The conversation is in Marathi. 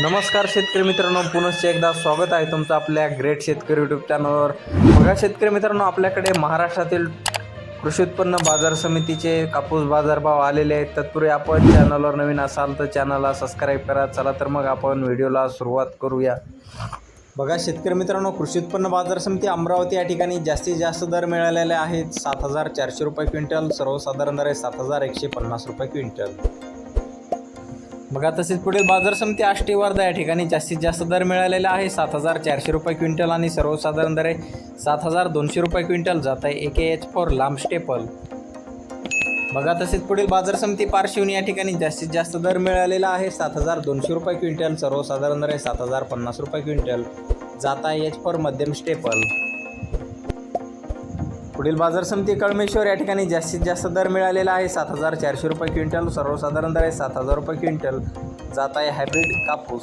नमस्कार शेतकरी मित्रांनो पुनश्च एकदा स्वागत आहे तुमचं आपल्या ग्रेट शेतकरी यूट्यूब चॅनलवर बघा शेतकरी मित्रांनो आपल्याकडे महाराष्ट्रातील कृषी उत्पन्न बाजार समितीचे कापूस बाजारभाव आलेले आहेत. तत्पूर्वी आपण चॅनलवर नवीन असाल तर चॅनलला सबस्क्राईब करा. चला तर मग आपण व्हिडिओला सुरुवात करूया. बघा शेतकरी मित्रांनो कृषी उत्पन्न बाजार समिती अमरावती या ठिकाणी जास्तीत जास्त दर मिळालेले आहेत. सात हजार चारशे रुपये क्विंटल सर्वसाधारण दर आहे सात हजार एकशे पन्नास रुपये क्विंटल. बघा तसेच पुढील बाजार समिती आष्टी वर्धा या ठिकाणी जास्तीत जास्त दर मिळालेला आहे. सात हजार चारशे रुपये क्विंटल आणि सर्वसाधारण दर आहे. सात हजार दोनशे रुपये क्विंटल जात आहे. ए के एच फोर लांब स्टेपल बघा तसेच पुढील बाजार समिती पारशिवनी या ठिकाणी जास्तीत जास्त दर मिळालेला आहे. सात हजार दोनशे रुपये क्विंटल सर्वसाधारण दर आहे सात हजार पन्नास रुपये क्विंटल. जात आहे एच फोर मध्यम स्टेपल पुढील बाजार समिती कळमेश्वर या ठिकाणी जास्तीत जास्त दर मिळालेला आहे. सात हजार चारशे रुपये क्विंटल सर्वसाधारण दर आहे सात हजार रुपये क्विंटल. जात आहे हायब्रिड कापूस.